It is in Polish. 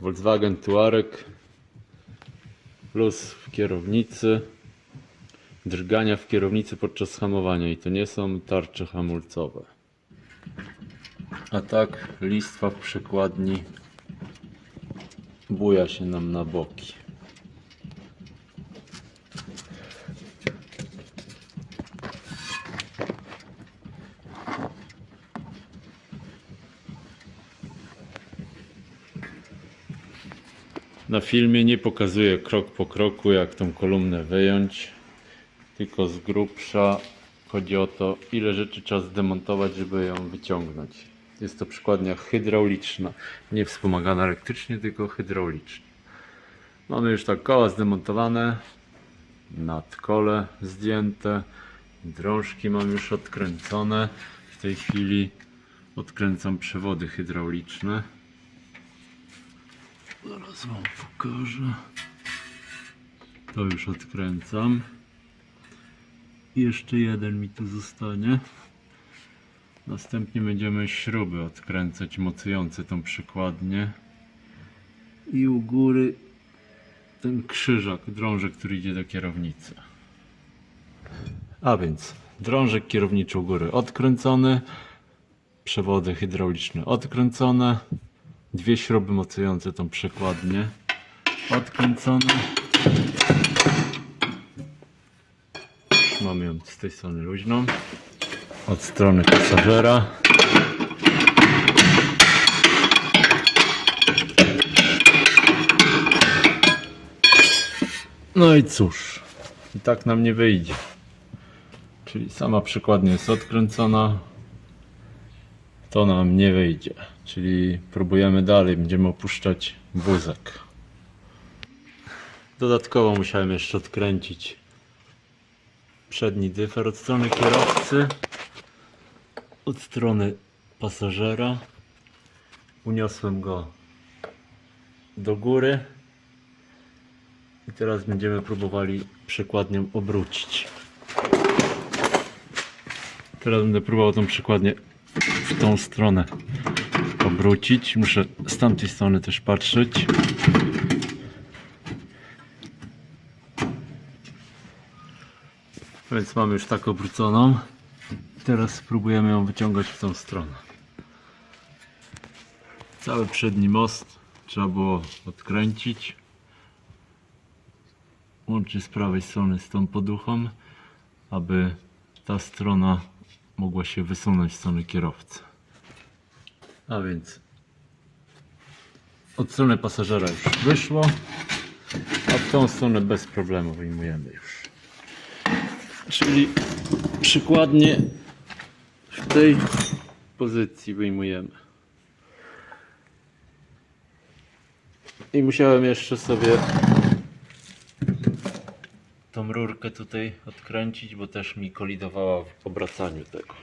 Volkswagen Tuareg plus w kierownicy drgania w kierownicy podczas hamowania i to nie są tarcze hamulcowe. A tak listwa w przekładni buja się nam na boki. Na filmie nie pokazuję krok po kroku, jak tą kolumnę wyjąć, tylko z grubsza chodzi o to, ile rzeczy trzeba zdemontować, żeby ją wyciągnąć. Jest to przykładnia hydrauliczna, nie wspomagana elektrycznie, tylko hydraulicznie. Mamy już tak koła zdemontowane, nadkole zdjęte, drążki mam już odkręcone. W tej chwili odkręcam przewody hydrauliczne. Zaraz wam pokażę. To już odkręcam. Jeszcze jeden mi tu zostanie. Następnie będziemy śruby odkręcać mocujące tą przykładnię. I u góry ten krzyżak, drążek, który idzie do kierownicy. A więc drążek kierowniczy u góry odkręcony, przewody hydrauliczne odkręcone, dwie śruby mocujące tą przekładnię odkręcone. Mamy ją z tej strony luźną. Od strony pasażera. No i cóż, i tak nam nie wyjdzie. Czyli sama przykładnia jest odkręcona, to nam nie wyjdzie. Czyli próbujemy dalej, będziemy opuszczać wózek. Dodatkowo musiałem jeszcze odkręcić przedni dyfer od strony kierowcy, od strony pasażera. Uniosłem go do góry i teraz będziemy próbowali przekładnią obrócić. Teraz będę próbował tą przekładnię w tą stronę obrócić. Muszę z tamtej strony też patrzeć. Więc mamy już tak obróconą. Teraz spróbujemy ją wyciągać w tą stronę. Cały przedni most trzeba było odkręcić. Łącznie z prawej strony z tą poduchą, aby ta strona mogła się wysunąć w stronę kierowcy. A więc od strony pasażera już wyszło, a w tą stronę bez problemu wyjmujemy już. Czyli przykładnie w tej pozycji wyjmujemy. I musiałem jeszcze sobie tą rurkę tutaj odkręcić, bo też mi kolidowała w obracaniu tego.